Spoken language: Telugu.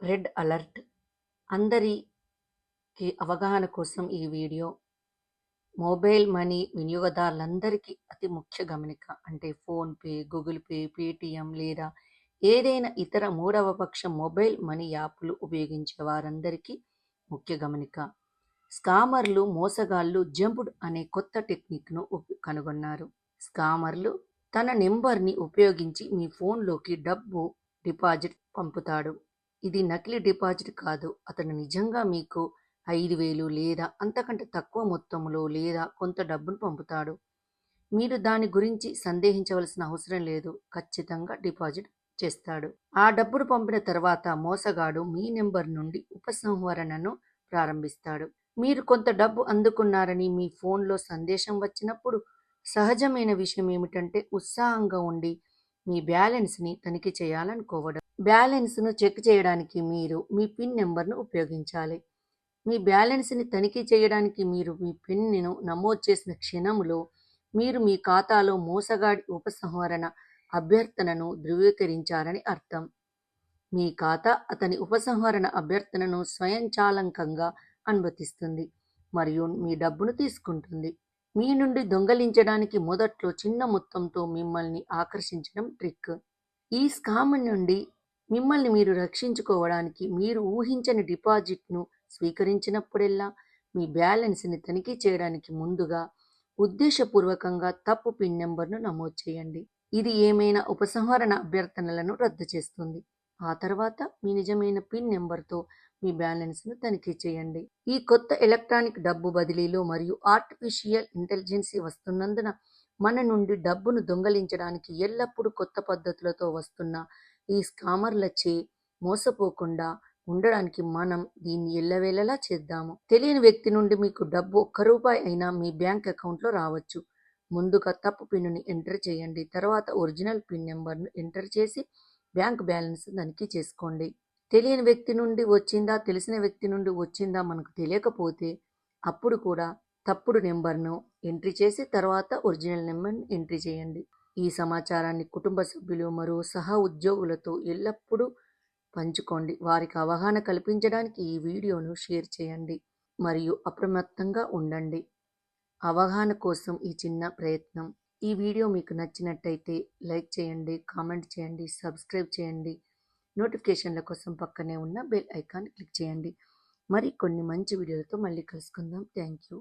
Red alert. అందరికీ అవగాహన కోసం ఈ వీడియో. మొబైల్ మనీ వినియోగదారులందరికీ అతి ముఖ్య గమనిక అంటే ఫోన్పే గూగుల్ పే పేటిఎం లేదా ఏదైనా ఇతర మూడవ పక్ష మొబైల్ మనీ యాప్లు ఉపయోగించే వారందరికీ ముఖ్య గమనిక. స్కామర్లు మోసగాళ్ళు జంపుడ్ అనే కొత్త టెక్నిక్ను కనుగొన్నారు. స్కామర్లు తన నెంబర్ని ఉపయోగించి మీ ఫోన్లోకి డబ్బు డిపాజిట్ పంపుతాడు. ఇది నకిలీ డిపాజిట్ కాదు. అతను నిజంగా మీకు ఐదు వేలు లేదా అంతకంటే తక్కువ మొత్తంలో లేదా కొంత డబ్బును పంపుతాడు. మీరు దాని గురించి సందేహించవలసిన అవసరం లేదు. ఖచ్చితంగా డిపాజిట్ చేస్తాడు. ఆ డబ్బును పంపిన తర్వాత మోసగాడు మీ నెంబర్ నుండి ఉపసంహరణను ప్రారంభిస్తాడు. మీరు కొంత డబ్బు అందుకున్నారని మీ ఫోన్లో సందేశం వచ్చినప్పుడు సహజమైన విషయం ఏమిటంటే ఉత్సాహంగా ఉండి మీ బ్యాలెన్స్ని తనిఖీ చేయాలనుకోవడం. బ్యాలెన్స్ను చెక్ చేయడానికి మీరు మీ పిన్ నెంబర్ను ఉపయోగించాలి. మీ బ్యాలెన్స్ని తనిఖీ చేయడానికి మీరు మీ పిన్ను నమోదు చేసిన క్షణంలో మీరు మీ ఖాతాలో మోసగాడి ఉపసంహరణ అభ్యర్థనను ధృవీకరించారని అర్థం. మీ ఖాతా అతని ఉపసంహరణ అభ్యర్థనను స్వయంచాలకంగా అనుమతిస్తుంది మరియు మీ డబ్బును తీసుకుంటుంది. మీ నుండి దొంగలించడానికి మొదట్లో చిన్న మొత్తంతో మిమ్మల్ని ఆకర్షించడం ట్రిక్. ఈ స్కామ్ నుండి మిమ్మల్ని మీరు రక్షించుకోవడానికి మీరు ఊహించని డిపాజిట్ను స్వీకరించినప్పుడెల్లా మీ బ్యాలెన్స్ని తనిఖీ చేయడానికి ముందుగా ఉద్దేశపూర్వకంగా తప్పు పిన్ నెంబర్ను నమోదు చేయండి. ఇది ఏమైనా ఉపసంహరణ అభ్యర్థనలను రద్దు చేస్తుంది. ఆ తర్వాత మీ నిజమైన పిన్ నెంబర్తో మీ బ్యాలెన్స్ను తనిఖీ చేయండి. ఈ కొత్త ఎలక్ట్రానిక్ డబ్బు బదిలీలో మరియు ఆర్టిఫిషియల్ ఇంటెలిజెన్సీ వస్తున్నందున మన నుండి డబ్బును దొంగలించడానికి ఎల్లప్పుడూ కొత్త పద్ధతులతో వస్తున్న ఈ స్కామర్లచే మోసపోకుండా ఉండడానికి మనం దీన్ని ఎల్లవేళలా చేద్దాము. తెలియని వ్యక్తి నుండి మీకు డబ్బు ఒక్క రూపాయి అయినా మీ బ్యాంక్ అకౌంట్లో రావచ్చు. ముందుగా తప్పు పిన్నుని ఎంటర్ చేయండి. తర్వాత ఒరిజినల్ పిన్ నెంబర్ను ఎంటర్ చేసి బ్యాంక్ బ్యాలెన్స్ తనిఖీ చేసుకోండి. తెలియని వ్యక్తి నుండి వచ్చిందా తెలిసిన వ్యక్తి నుండి వచ్చిందా మనకు తెలియకపోతే అప్పుడు కూడా తప్పుడు నెంబర్ను ఎంట్రీ చేసి తర్వాత ఒరిజినల్ నెంబర్ను ఎంట్రీ చేయండి. ఈ సమాచారాన్ని కుటుంబ సభ్యులు మరో సహ ఉద్యోగులతో ఎల్లప్పుడూ పంచుకోండి. వారికి అవగాహన కల్పించడానికి ఈ వీడియోను షేర్ చేయండి మరియు అప్రమత్తంగా ఉండండి. అవగాహన కోసం ఈ చిన్న ప్రయత్నం. ఈ వీడియో మీకు నచ్చినట్టయితే లైక్ చేయండి కామెంట్ చేయండి సబ్స్క్రైబ్ చేయండి. నోటిఫికేషన్ల కోసం పక్కనే ఉన్న బెల్ ఐకాన్ క్లిక్ చేయండి. మరి కొన్ని మంచి వీడియోలతో మళ్ళీ కలుసుకుందాం. Thank you.